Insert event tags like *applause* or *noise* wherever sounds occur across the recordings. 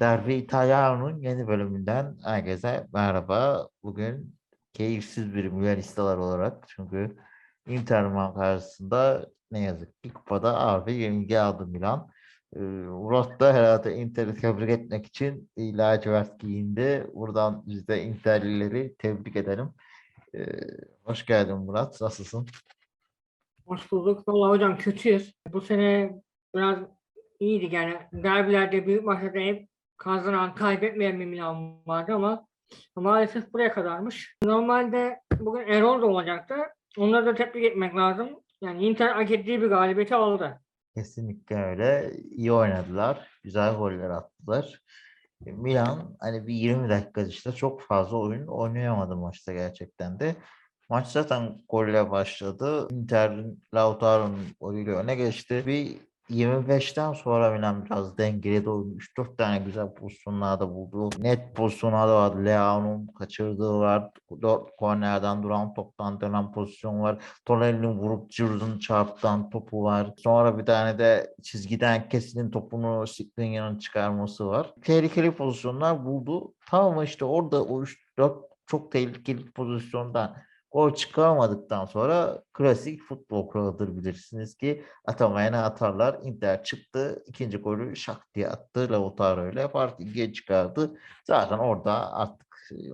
Derbi İtalyan'ın yeni bölümünden herkese merhaba. Bugün keyifsiz bir Milanistalar olarak çünkü Inter Milan karşısında ne yazık ki kupada bir yenilgi aldı Milan. Ee, Murat da herhalde Inter'i tebrik etmek için lacivert giyindi. Buradan biz de Interlileri tebrik edelim. Ee, hoş geldin Murat. Nasılsın? Hoş bulduk. Vallahi hocam kötüyüz. Bu sene biraz iyiydi yani. Derbilerde büyük maçlarda hep kazanan, kaybetmeyen bir Milan vardı ama maalesef buraya kadarmış. Normalde bugün Erol da olacaktı. Onları da tebrik etmek lazım. Yani Inter hak ettiği bir galibiyeti aldı. Kesinlikle öyle. İyi oynadılar. Güzel goller attılar. E, Milan hani bir 20 dakika işte çok fazla oyun oynayamadı maçta gerçekten de. Maç zaten golle başladı. Inter'in Lautaro'nun golüyle öne geçti. Bir 25'ten sonra Milan biraz dengeledi oyunu. 3-4 tane güzel pozisyonlarda buldu. Net pozisyonlarda vardı. Leao'nun kaçırdığı var. 4 kornerden duran toptan dönen pozisyon var. Tonelli'nin vurup Giroud'un çarptan topu var. Sonra bir tane de çizgiden kesinin topunu Skriniar'ın çıkarması var. Tehlikeli pozisyonlar buldu. Tamam işte orada o 3-4 çok tehlikeli pozisyondan gol çıkarmadıktan sonra klasik futbol kuralıdır bilirsiniz ki atamayana atarlar. Inter çıktı. ikinci golü şak diye attı. Lautaro ile farkı ikiye çıkardı. Zaten orada artık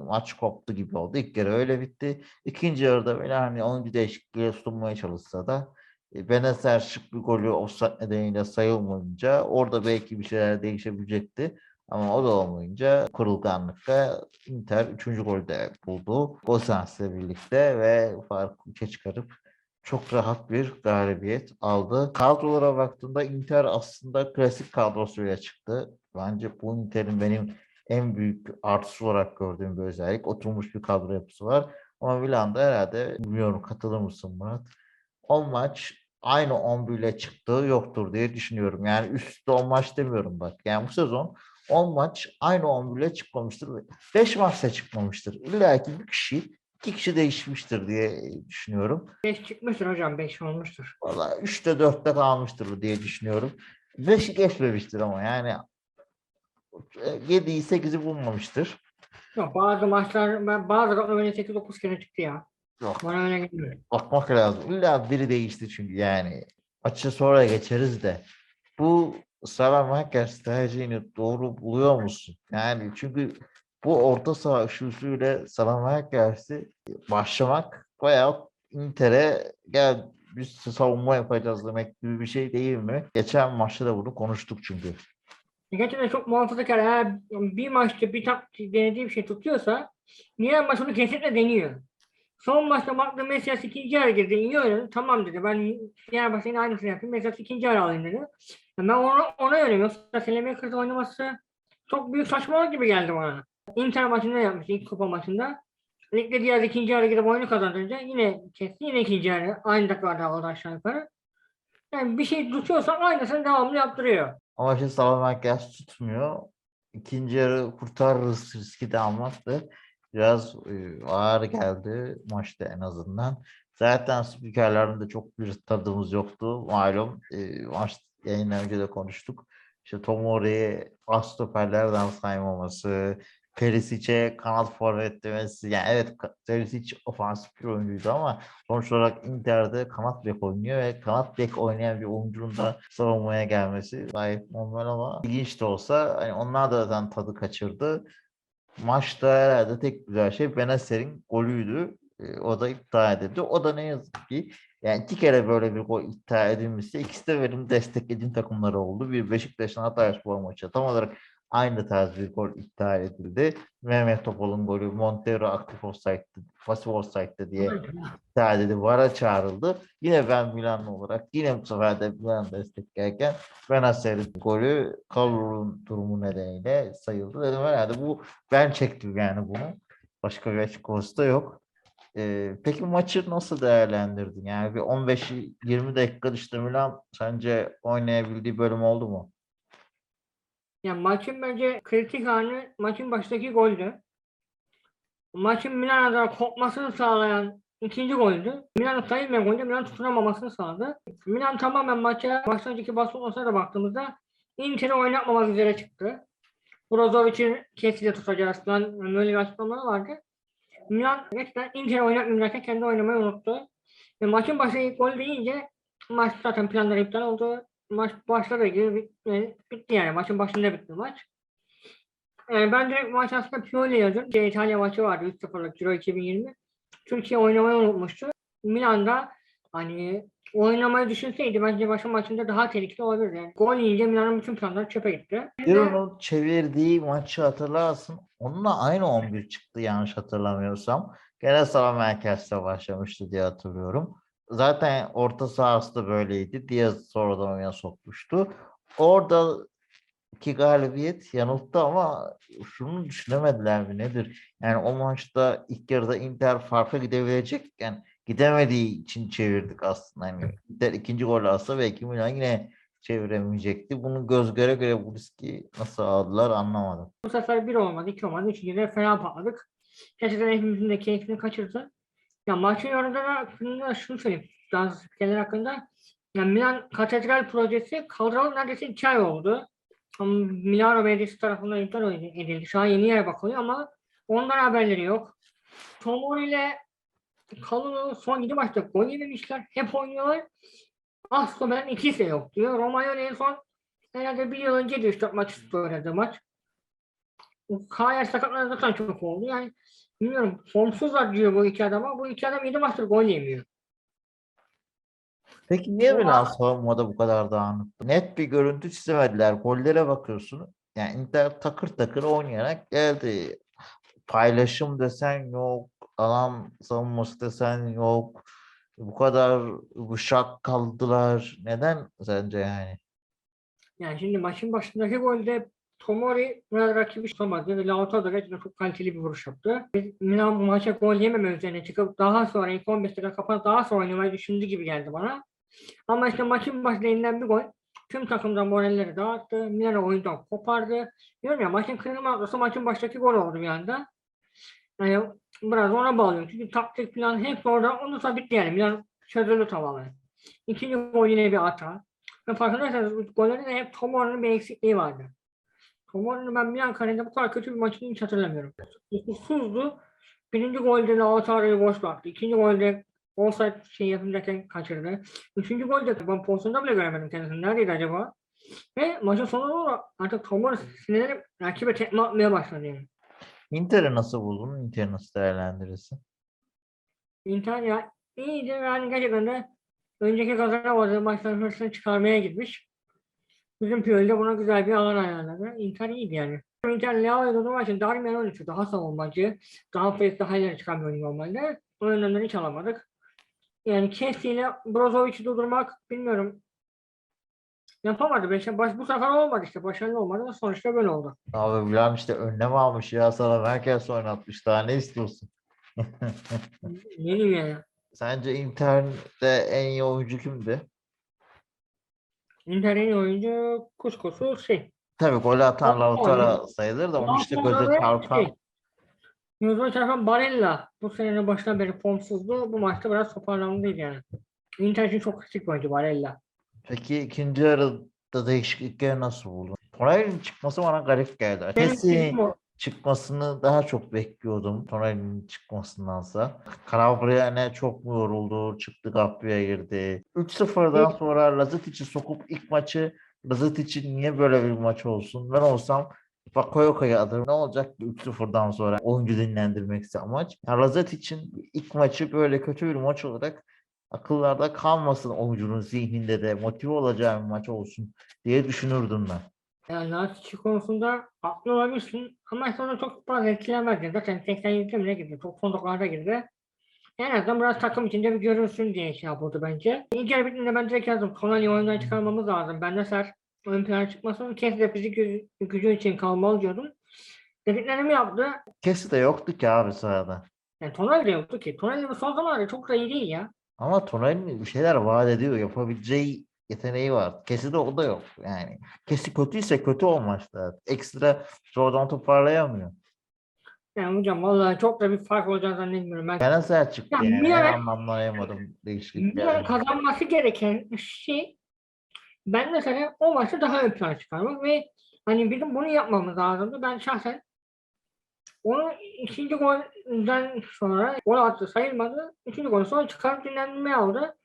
maç koptu gibi oldu. İlk kere öyle bitti. İkinci yarıda böyle hani oyuncu değişikliğe sunmaya çalışsa da e, Benacer şık bir golü offside nedeniyle sayılmayınca orada belki bir şeyler değişebilecekti. Ama o da olmayınca kırılganlıkta Inter 3. golü de buldu. Gosens'le birlikte ve farkı 3'e çıkarıp çok rahat bir galibiyet aldı. Kadrolara baktığımda Inter aslında klasik kadrosuyla çıktı. Bence bu Inter'in benim en büyük artısı olarak gördüğüm bir özellik. Oturmuş bir kadro yapısı var. Ama Milan'da herhalde bilmiyorum katılır mısın Murat? 10 maç aynı 11 ile çıktığı yoktur diye düşünüyorum. Yani üst üste 10 maç demiyorum bak. Yani bu sezon 10 maç aynı 11 ile çıkmamıştır. 5 maçta çıkmamıştır. İlla ki bir kişi, iki kişi değişmiştir diye düşünüyorum. 5 çıkmıştır hocam. 5 olmuştur. Valla 3'te 4'te kalmıştır diye düşünüyorum. 5'i geçmemiştir ama yani 7'yi 8'i bulmamıştır. Yok, bazı maçlar ben bazı kadro böyle 8-9 kere çıktı ya. Yok. Bana öyle geliyor. Bakmak lazım. İlla biri değişti çünkü yani. Maçı sonra geçeriz de. Bu Salamakers tercihini doğru buluyor musun? Yani çünkü bu orta saha üçlüsüyle Salamakers'i başlamak bayağı Inter'e gel biz savunma yapacağız demek gibi bir şey değil mi? Geçen maçta da bunu konuştuk çünkü. Gerçekten çok muhafazakar. Eğer bir maçta bir taktik denediği bir şey tutuyorsa diğer maç onu kesinlikle deniyor. Son maçta baktım Mesias ikinci yarı girdi. iyi oynadı. Tamam dedi. Ben diğer yine aynısını yaptım. Mesias ikinci yarı alayım dedi. Ben ona, ona yönelim. Yoksa Selemakers oynaması çok büyük saçmalık gibi geldi bana. Inter maçında yapmış ilk kupa maçında. Ligde diğer ikinci yarı gidip oyunu kazanınca yine kesti. Yine ikinci yarı aynı dakikada aldı aşağı yukarı. Yani bir şey tutuyorsa aynısını devamlı yaptırıyor. Ama şimdi Salamakers tutmuyor. İkinci yarı kurtarırız riski de almaktı. Biraz e, ağır geldi maçta en azından. Zaten spikerlerinde çok bir tadımız yoktu. Malum e, maç yayın önce de konuştuk. İşte Tomori'yi az stoperlerden saymaması, Perisic'e kanat forvet demesi. Yani evet Perisic ofansif bir oyuncuydu ama sonuç olarak Inter'de kanat bek oynuyor ve kanat bek oynayan bir oyuncunun da savunmaya gelmesi gayet normal ama ilginç de olsa hani onlar da zaten tadı kaçırdı. Maçta herhalde tek güzel şey Benacer'in golüydü. E, o da iptal edildi. O da ne yazık ki yani iki kere böyle bir gol iptal edilmişse ikisi de benim desteklediğim takımları oldu. Bir Beşiktaş'ın Hatayspor maçı tam olarak aynı tarz bir gol iptal edildi. Mehmet Topal'ın golü Montero aktif offside'dı, pasif offside'dı diye iptal edildi. VAR'a çağrıldı. Yine ben Milanlı olarak yine bu sefer de Milan desteklerken Benacer'in golü Kalur'un durumu nedeniyle sayıldı. Dedim herhalde bu ben çektim yani bunu. Başka bir açıklaması da yok. Ee, peki maçı nasıl değerlendirdin? Yani bir 15-20 dakika dışında Milan sence oynayabildiği bölüm oldu mu? Yani maçın bence kritik anı maçın baştaki goldü. Maçın Milan adına kopmasını sağlayan ikinci goldü. Milan'ın sayılmayan golde Milan tutunamamasını sağladı. Milan tamamen maça baştan önceki Barcelona'ya da baktığımızda Inter'i oynatmamak üzere çıktı. Brozovic'in kesinlikle tutacağız falan böyle bir açıklamaları vardı. Milan gerçekten Inter oynatmayacakken kendi oynamayı unuttu. Ve maçın başı ilk gol deyince maç zaten planları iptal oldu. Maç başladı gibi bitti, bitti yani. Maçın başında bitti maç. Yani ben direkt maç aslında Pioli yazdım. Şey, İtalya maçı vardı 3-0'lık Euro 2020. Türkiye oynamayı unutmuştu. Milan'da hani oynamayı düşünseydi bence başın maçında daha tehlikeli olabilirdi. Yani gol yiyince Milan'ın bütün planları çöpe gitti. Giroud'un çevirdiği maçı hatırlarsın. Onunla aynı 11 çıktı yanlış hatırlamıyorsam. Gene sağ merkezde başlamıştı diye hatırlıyorum. Zaten orta sahası da böyleydi. Diaz sonradan oyuna sokmuştu. Oradaki galibiyet yanılttı ama şunu düşünemediler mi nedir? Yani o maçta ilk yarıda Inter farka gidebilecekken gidemediği için çevirdik aslında. Yani Inter ikinci gol alsa belki Milan yine çeviremeyecekti. Bunu göz göre göre bu riski nasıl aldılar anlamadım. Bu sefer bir olmadı, iki olmadı. Üçüncü de fena patladık. Gerçekten hepimizin de keyfini kaçırdı. Ya maçın da şunu, şunu söyleyeyim. Bazı spikerler hakkında. Ya Milan Katedral projesi kaldıralı neredeyse iki ay oldu. Milano Belediyesi tarafından iptal edildi. Şu an yeni yere bakılıyor ama ondan haberleri yok. Tomori ile Kalulu son 7 maçta gol yememişler. Hep oynuyorlar. Aslı'nın ikisi de yok diyor. Romagnoli en son herhalde bir yıl önce de 3-4 maç oynadı maç. Kaya sakatları çok oldu. Yani bilmiyorum formsuzlar diyor bu iki adama. Bu iki adam 7 maçtır gol yemiyor. Peki niye. Milan savunmada bu kadar dağınık? Net bir görüntü çizemediler. Gollere bakıyorsun. Yani Inter takır takır oynayarak geldi. Paylaşım desen yok. Alan savunması desen yok. Bu kadar bıçak kaldılar. Neden sence yani? Yani şimdi maçın başındaki golde Tomori biraz rakibi tutamadı ve Lautaro da çok kaliteli bir vuruş yaptı. Biz Milan bu maça gol yememe üzerine çıkıp daha sonra ilk 15 dakika kapanıp daha sonra oynamayı düşündü gibi geldi bana. Ama işte maçın başında bir gol tüm takımdan moralleri dağıttı. Milan'ı oyundan kopardı. Diyorum ya maçın kırılma noktası maçın baştaki gol oldu bir anda. Yani biraz ona bağlıyorum. Çünkü taktik plan hep orada onu yani. Milan çözüldü tamamen. İkinci gol yine bir hata. Ve farkındaysanız gollerin de hep Tomori'nin bir eksikliği vardı. Tomori'nin ben Milan kariyerinde bu kadar kötü bir maçını hiç hatırlamıyorum. Kusursuzdu. Birinci golde Lautaro'yu boş bıraktı. İkinci golde offside şey yapıncakken kaçırdı. Üçüncü golde ben pozisyonda bile göremedim kendisini. Neredeydi acaba? Ve maçın sonuna doğru artık Tomori sinirlenip rakibe tekme atmaya başladı yani. Inter'i nasıl buldun? Inter'i nasıl değerlendirirsin? Inter ya iyiydi yani gerçekten de önceki kazanamadığı maçların hırsını çıkarmaya gitmiş. Bizim Pioli de buna güzel bir alan ayarladı. Inter iyiydi yani. Inter Leao'ya durduğu için Darmian oynuyor. Daha savunmacı, daha fazla daha ileri çıkan bir oyun normalde. O önlemleri hiç alamadık. Yani Kessi ile Brozovic'i durdurmak bilmiyorum. Yapamadı. Beşe, baş, bu sefer olmadı işte. Başarılı olmadı. Sonuçta böyle oldu. Abi Milan işte önlem almış ya sana Merkez oynatmış. Daha ne istiyorsun? Ne diyeyim yani. *laughs* Sence Inter'de en iyi oyuncu kimdi? Inter'in oyuncu kuskusu şey. Tabii gol atan Lautaro sayılır da onun işte ve çarpan şey, Gözüme çarpan Barella bu senenin başından beri formsuzdu. Bu maçta biraz toparlandıydı yani. Inter için çok kritik oyuncu Barella. Peki ikinci yarıda değişiklikleri nasıl buldun? Tonali'nin çıkması bana garip geldi. Benim Kessi fikrim o. çıkmasını daha çok bekliyordum Tonali'nin çıkmasındansa. Calabria ne çok mu yoruldu? Çıktı Gabri'ye girdi. 3-0'dan Evet. sonra Lazetic'i sokup ilk maçı Lazetic'in niye böyle bir maç olsun? Ben olsam Bakayoka'ya alırım. Ne olacak ki 3-0'dan sonra oyuncu dinlendirmekse amaç. Yani Lazetic'in ilk maçı böyle kötü bir maç olarak akıllarda kalmasın oyuncunun zihninde de motive olacağı bir maç olsun diye düşünürdüm ben. Yani Lazic konusunda haklı olabilirsin ama sonra çok fazla etkilemezdi. Zaten 87'de mi ne girdi? 99'larda girdi. En azından biraz takım içinde bir görünsün diye şey yapıldı bence. İlk yarı bittiğinde ben direkt yazdım. Tonali oyundan çıkarmamız lazım. Ben de ser ön plana çıkmasın. Kes de fizik gücü, gücü için kalmalı diyordum. Dediklerimi yaptı. Kesi de yoktu ki abi sahada. Yani Tonali de yoktu ki. Tonali bu son zamanlarda çok da iyi değil ya. Ama Tonali'nin bir şeyler vaat ediyor. Yapabileceği yeteneği var. Kesi de o da yok. Yani kesi kötüyse kötü o maçta. Ekstra sonradan toparlayamıyor. Yani hocam vallahi çok da bir fark olacağını zannetmiyorum. Ben Benazer çıktı Ya yani. Milan- Ben anlayamadım değişiklik yani. kazanması gereken şey ben mesela o maçı daha ön plana çıkarmak ve Hani bizim bunu yapmamız lazımdı. Ben şahsen onu ikinci golden sonra gol attı sayılmadı. İkinci gol sonra çıkarıp dinlenmeye aldı.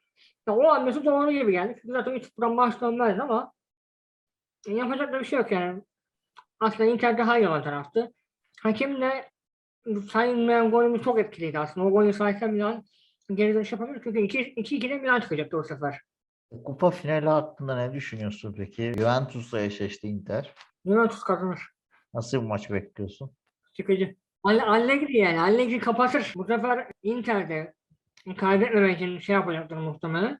Ya o hamlesi doğru gibi geldi. Çünkü zaten 3-0'dan maç dönmez ama yapacak da bir şey yok yani. Aslında Inter daha iyi olan taraftı. Hakem de sayılmayan golümüz çok etkiliydi aslında. O golü saysa Milan geri dönüş yapabilir. Çünkü 2-2'de Milan çıkacaktı o sefer. Kupa finali hakkında ne düşünüyorsun peki? Juventus'la eşleşti Inter. Juventus kazanır. Nasıl bir maç bekliyorsun? Sıkıcı. Alle- Allegri yani. Allegri kapatır. Bu sefer Inter'de kaybetmemek için şey yapacaktır muhtemelen.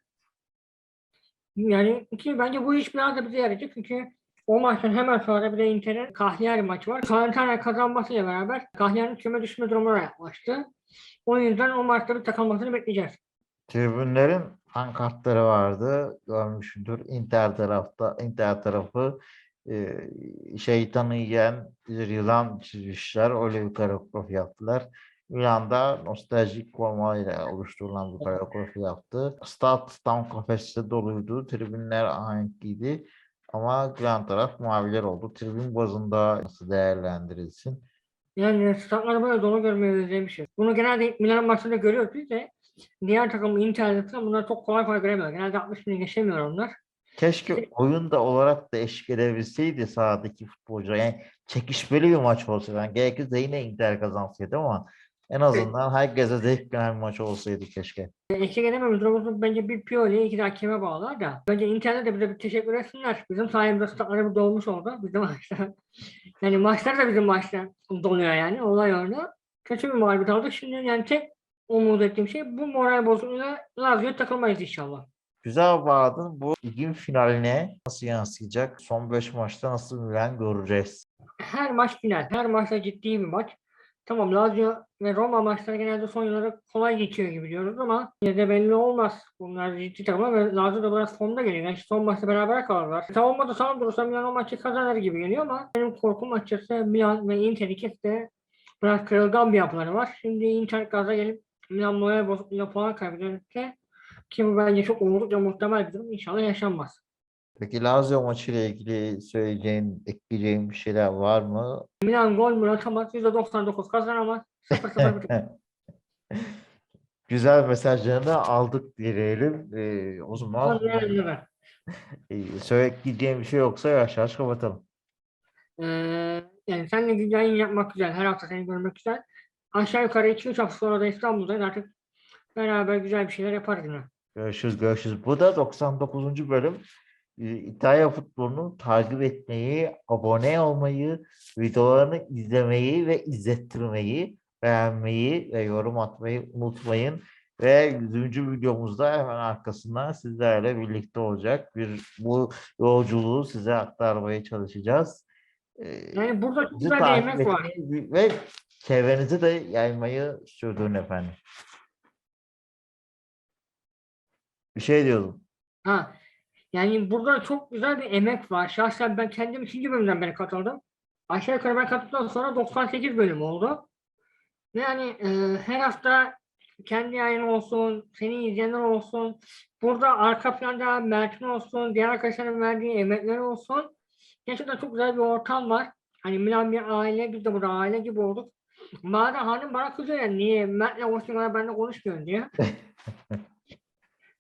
Yani ki bence bu iş biraz da bize yarayacak. Çünkü o maçtan hemen sonra bir de Inter'in Cagliari maçı var. Salernitana kazanmasıyla beraber Cagliari'nin küme düşme durumuna yaklaştı. O yüzden o maçta bir takılmasını bekleyeceğiz. Tribünlerin pankartları vardı. Görmüşsündür. Inter tarafta, Inter tarafı e, şeytanı yiyen yılan çizmişler. Öyle bir koreografi yaptılar. Milan'da nostaljik formayla oluşturulan bir koreografi yaptı. Stat tam kafeste doluydu. Tribünler ahenkliydi. Ama yan taraf maviler oldu. Tribün bazında nasıl değerlendirilsin? Yani statları böyle dolu görmeyi özlemişiz. Bunu genelde Milan maçında görüyoruz biz de. Diğer takım Inter'de bunları çok kolay kolay göremiyoruz. Genelde 60 bini geçemiyor onlar. Keşke oyunda olarak da eşlik edebilseydi sahadaki futbolcu. Yani çekişmeli bir maç olsa. Yani gerekirse yine Inter kazansaydı ama en azından herkese zevk veren bir maç olsaydı keşke. Eşlik edememiz durumumuz bence bir Pioli, iki de hakeme bağlar da. Bence internette de bize bir teşekkür etsinler. Bizim sayemizde statları bir dolmuş oldu. Bizim maçta. *laughs* Yani maçlar da bizim maçta doluyor yani. Olay orada. Kötü bir mağlubiyet aldık. Şimdi yani tek umut ettiğim şey bu moral bozukluğuyla Lazio'ya takılmayız inşallah. Güzel bağladın. Bu ligin finaline nasıl yansıyacak? Son 5 maçta nasıl Milan göreceğiz. Her maç final. Her maçta ciddi bir maç. Tamam Lazio ve Roma maçları genelde son yılları kolay geçiyor gibi diyoruz ama yine de belli olmaz. Bunlar ciddi takımlar ve Lazio da biraz formda geliyor. Yani son maçta beraber kalırlar. Savunmada sağlam durursa Milan o maçı kazanır gibi geliyor ama benim korkum açıkçası Milan ve Inter ikisi de biraz kırılgan bir yapıları var. Şimdi Inter gaza gelip Milan bozukluğuyla puan kaybederse ki bu bence çok oldukça muhtemel bir durum. İnşallah yaşanmaz. Peki Lazio maçı ile ilgili söyleyeceğin, ekleyeceğin bir şeyler var mı? Milan gol mü atamaz %99 kazanamaz. 0-0 biter. Güzel mesajlarını aldık diyelim. Ee, o zaman Kazanır ben. e, söyleyeceğim bir şey yoksa yavaş yavaş kapatalım. Ee, yani seninle güzel yayın yapmak güzel. Her hafta seni görmek güzel. Aşağı yukarı 2-3 hafta sonra da İstanbul'dayız. Artık beraber güzel bir şeyler yaparız yine. Görüşürüz, görüşürüz. Bu da 99. bölüm. Ee, İtalya futbolunu takip etmeyi, abone olmayı, videolarını izlemeyi ve izlettirmeyi, beğenmeyi ve yorum atmayı unutmayın. Ve 100. videomuzda hemen arkasından sizlerle birlikte olacak. Bir bu yolculuğu size aktarmaya çalışacağız. Ee, Yani burada çok güzel bir emek var. ve çevrenize de yaymayı sürdürün efendim. Bir şey diyordum. Ha. Yani burada çok güzel bir emek var. Şahsen ben kendim ikinci bölümden beri katıldım. Aşağı yukarı ben katıldıktan sonra 98 bölüm oldu. Ve Yani e, her hafta kendi yayın olsun, seni izleyenler olsun, burada arka planda Mert'in olsun, diğer arkadaşların verdiği emekler olsun. Gerçekten çok güzel bir ortam var. Hani Milan bir aile, biz de burada aile gibi olduk. Bazen hanım bana kızıyor yani niye Mert'le konuştuğun benimle konuşmuyorsun diye. *laughs*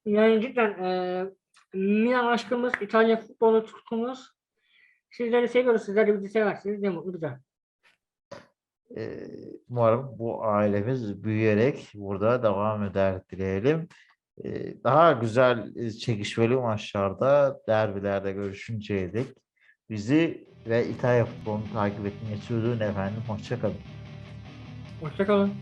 Yani cidden e, Milan aşkımız, İtalya futbolu tutkumuz. Sizleri seviyoruz, sizler de bizi seversiniz. Ne mutlu bize. Ee, Umarım bu ailemiz büyüyerek burada devam eder dileyelim. Ee, Daha güzel e, çekişmeli maçlarda, derbilerde görüşünceye dek bizi ve İtalya futbolunu takip etmeye sürdürün efendim. Hoşça kalın. Hoşçakalın.